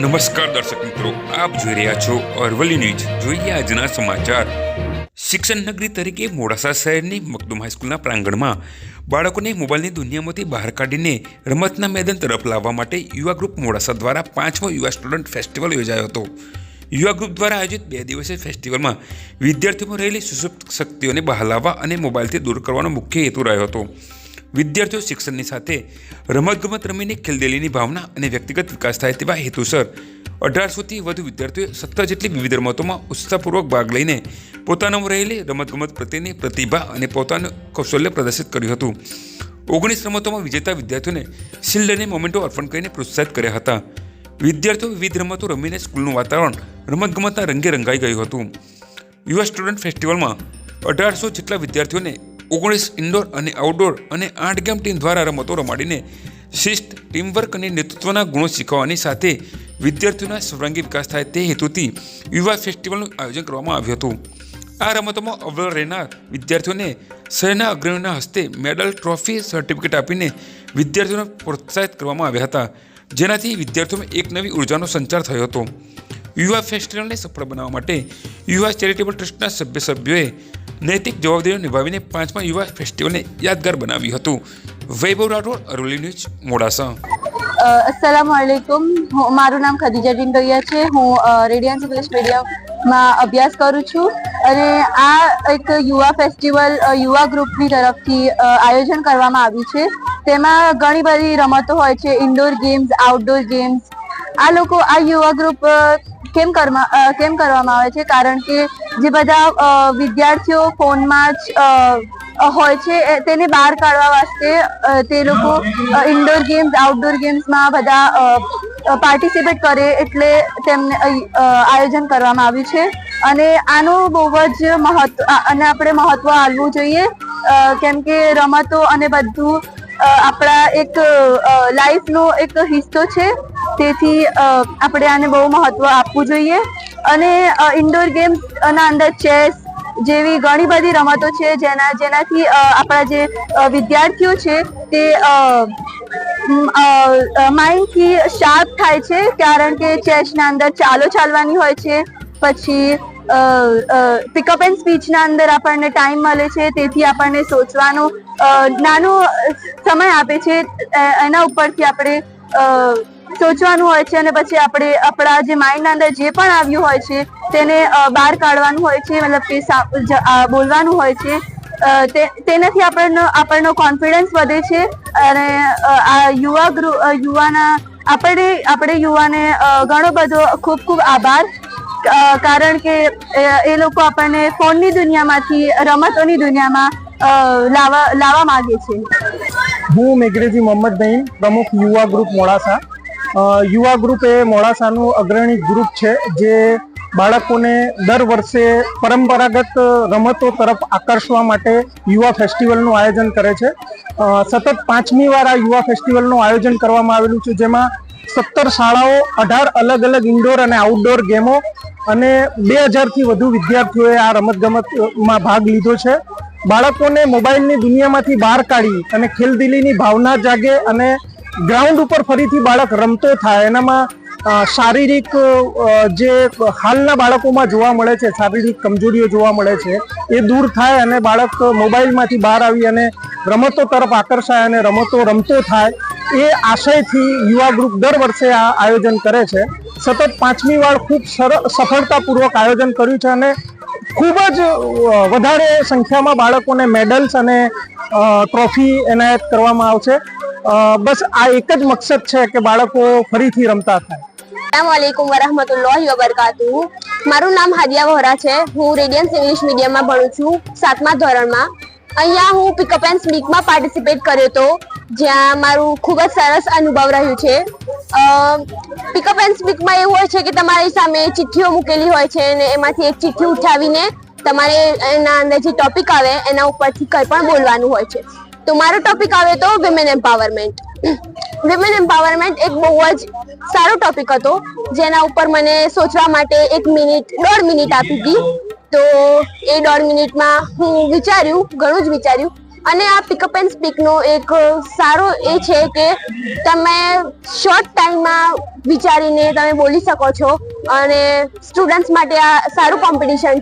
નમસ્કાર દર્શક મિત્રો, આપ જોઈ રહ્યા છો અરવલ્લી ન્યૂઝ. જોઈએ આજના સમાચાર. શિક્ષણ નગરી તરીકે મોડાસા શહેરની મકદુમ હાઈસ્કૂલના પ્રાંગણમાં બાળકોને મોબાઈલની દુનિયામાંથી બહાર કાઢીને રમતના મેદાન તરફ લાવવા માટે યુવા ગ્રુપ મોડાસા દ્વારા પાંચમો યુવા સ્ટુડન્ટ ફેસ્ટિવલ યોજાયો હતો. યુવા ગ્રુપ દ્વારા આયોજિત બે દિવસીય ફેસ્ટિવલમાં વિદ્યાર્થીઓમાં રહેલી સુસુપ્ત શક્તિઓને બહાર લાવવા અને મોબાઈલથી દૂર કરવાનો મુખ્ય હેતુ રહ્યો હતો. વિદ્યાર્થીઓ શિક્ષણની સાથે રમતગમત રમીને ખેલદેલીની ભાવના અને વ્યક્તિગત વિકાસ થાય તેવા હેતુસર. અઢારસોથી વધુ વિદ્યાર્થીઓએ સત્તર જેટલી વિવિધ રમતોમાં ઉત્સાહપૂર્વક ભાગ લઈને પોતાનામાં રહેલી રમતગમત પ્રત્યેની પ્રતિભા અને પોતાનું કૌશલ્ય પ્રદર્શિત કર્યું હતું. ઓગણીસ રમતોમાં વિજેતા વિદ્યાર્થીઓને શિલ્ડ અને મોમેન્ટો અર્પણ કરીને પ્રોત્સાહિત કર્યા હતા. વિદ્યાર્થીઓ વિવિધ રમતો રમીને સ્કૂલનું વાતાવરણ રમતગમતના રંગે રંગાઈ ગયું હતું. યુવા સ્ટુડન્ટ ફેસ્ટિવલમાં અઢારસો જેટલા વિદ્યાર્થીઓને ઓગણીસ ઇન્ડોર અને આઉટડોર અને આઠ ગેમ ટીમ દ્વારા રમતો રમાડીને શિસ્ત ટીમવર્ક અને નેતૃત્વના ગુણો શીખવવાની સાથે વિદ્યાર્થીઓના સર્વાંગી વિકાસ થાય તે હેતુથી યુવા ફેસ્ટિવલનું આયોજન કરવામાં આવ્યું હતું. આ રમતોમાં અવ્વલ રહેનાર વિદ્યાર્થીઓને શહેરના અગ્રણીઓના હસ્તે મેડલ, ટ્રોફી, સર્ટિફિકેટ આપીને વિદ્યાર્થીઓને પ્રોત્સાહિત કરવામાં આવ્યા હતા. જેનાથી વિદ્યાર્થીઓમાં એક નવી ઉર્જાનો સંચાર થયો હતો. યુવા ફેસ્ટિવલને સફળ બનાવવા માટે યુવા ચેરિટેબલ ટ્રસ્ટના સભ્ય સભ્યોએ નૈતિક જવાબદારીઓ નિભાવીને પાંચમા યુવા ફેસ્ટિવલને યાદગાર બનાવ્યું હતું. વૈભવ રાઠોડ અરવલ્લી ન્યૂઝ, મોડાસા. અસલામ હું, મારું નામ ખદીજા ડિંડોયા છે. હું રેડિયન્સ ઇંગ્લિશ મીડિયમમાં અભ્યાસ કરું છું અને આ એક યુવા ફેસ્ટિવલ યુવા ગ્રુપની તરફથી આયોજન કરવામાં આવ્યું છે. તેમાં ઘણી બધી રમતો હોય છે. ઇન્ડોર ગેમ્સ, આઉટડોર ગેમ્સ આ લોકો આ યુવા ગ્રુપ કેમ કરવા કેમ કરવામાં આવે છે? કારણ કે જે બધા વિદ્યાર્થીઓ ફોનમાં જ હોય છે તેને બહાર કાઢવા વાસ્તે તે લોકો ઇન્ડોર ગેમ્સ આઉટડોર ગેમ્સમાં બધા પાર્ટિસિપેટ કરે એટલે તેમને આયોજન કરવામાં આવ્યું છે. અને આનું બહુ જ મહત્વ અને આપણે મહત્વ આપવું જોઈએ કેમ કે રમતો અને બધું આપણા એક લાઈફનો એક હિસ્સો છે. તેથી આપણે આને બહુ મહત્વ આપવું જોઈએ. અને ઇન્ડોર ગેમ્સ ના અંદર ચેસ જેવી ઘણી બધી રમતો છે, જેના, જેનાથી આપણા જે વિદ્યાર્થીઓ છે તે માઇન્ડથી શાર્પ થાય છે, કારણ કે ચેસના અંદર ચાલો ચાલવાની હોય છે. પછી પિકઅપ એન્ડ સ્પીચના અંદર આપણને ટાઈમ મળે છે, તેથી આપણને સોચવાનો નાનો સમય આપે છે એના ઉપરથી આપણે સોચવાનું હોય છે અને પછી આપણે આપણા જે માઇન્ડના અંદર જે પણ આવ્યું હોય છે, તેને બહાર કાઢવાનું હોય છે, મતલબ કે બોલવાનું હોય છે તેનાથી આપણનો આપણનો કોન્ફિડન્સ વધે છે અને આ યુવા યુવાના, આપણે આપણે યુવાને ઘણો બધો ખૂબ ખૂબ આભાર કારણ કે, એ લોકો આપણને ફોનની દુનિયામાંથી, રમતોની દુનિયામાં લાવવા લાવવા માગે છે. હું મેઘરેજી મોહમ્મદ નઈમ, પ્રમુખ યુવા ગ્રુપ મોડાસા. યુવા ગ્રુપ એ મોડાસાનું અગ્રણી ગ્રુપ છે જે બાળકોને દર વર્ષે પરંપરાગત રમતો તરફ આકર્ષવા માટે યુવા ફેસ્ટિવલનું આયોજન કરે છે. સતત પાંચમી વાર આ યુવા ફેસ્ટિવલનું આયોજન કરવામાં આવેલું છે, જેમાં સત્તર શાળાઓ, અઢાર અલગ અલગ ઇન્ડોર અને આઉટડોર ગેમો અને બે હજારથી વધુ વિદ્યાર્થીઓએ આ રમતગમતમાં ભાગ લીધો છે. બાળકોને મોબાઈલની દુનિયામાંથી બહાર કાઢી અને ખેલદિલીની ભાવના જાગે અને ગ્રાઉન્ડ ઉપર ફરીથી બાળક રમતો થાય. એનામાં શારીરિક જે હાલના બાળકોમાં જોવા મળે છે, શારીરિક કમજોરીઓ જોવા મળે છે, એ દૂર થાય અને બાળક મોબાઈલમાંથી બહાર આવી અને રમતો તરફ આકર્ષાય અને રમતો રમતો થાય, એ આશયથી યુવા ગ્રુપ દર વર્ષે આ આયોજન કરે છે. સતત પાંચમી વાર ખૂબ સફળતાપૂર્વક આયોજન કર્યું છે અને ખૂબ જ વધારે સંખ્યામાં બાળકોને મેડલ્સ અને ટ્રોફી એનાયત કરવામાં આવશે. બસ આ એક જ મકસદ છે કે બાળકો ફરીથી રમતા થાય. અસલામુઅલૈકુમ વરહમતુલ્લાહિ વબરકાતુહુ. મારું નામ હાદિયા વોરા છે. હું રેડિયન્સ ઇંગ્લિશ મીડિયમમાં ભણું છું, સાતમા ધોરણમાં. અહીંયા હું પિકઅપ એન્ડ સ્પીકમાં પાર્ટિસિપેટ કર્યો હતો, જ્યાં મારું ખૂબ જ સરસ અનુભવ રહ્યું છે. પિકઅપ એન્ડ સ્પીકમાં એવું હોય છે કે તમારી સામે ચિઠ્ઠીઓ મૂકેલી હોય છે અને એમાંથી એક ચિઠ્ઠી ઉઠાવીને તમારે એના અંદર જે ટોપિક આવે એના ઉપરથી કંઈ પણ બોલવાનું હોય છે. તો મારો ટોપિક આવે તો વિમેન એમ્પાવરમેન્ટ વિમેન એમ્પાવરમેન્ટ એક બહુ જ સારો ટોપિક હતો, જેના ઉપર મને સોચવા માટે એક મિનિટ, દોઢ મિનિટ આપી હતી તો એ દોઢ મિનિટમાં હું વિચાર્યું, ઘણું જ વિચાર્યું. અને આ પિકઅપ એન્ડ સ્પીકનો એક સારો એ છે કે તમે શોર્ટ ટાઈમમાં વિચારીને તમે બોલી શકો છો અને સ્ટુડન્ટ્સ માટે આ સારું કોમ્પિટિશન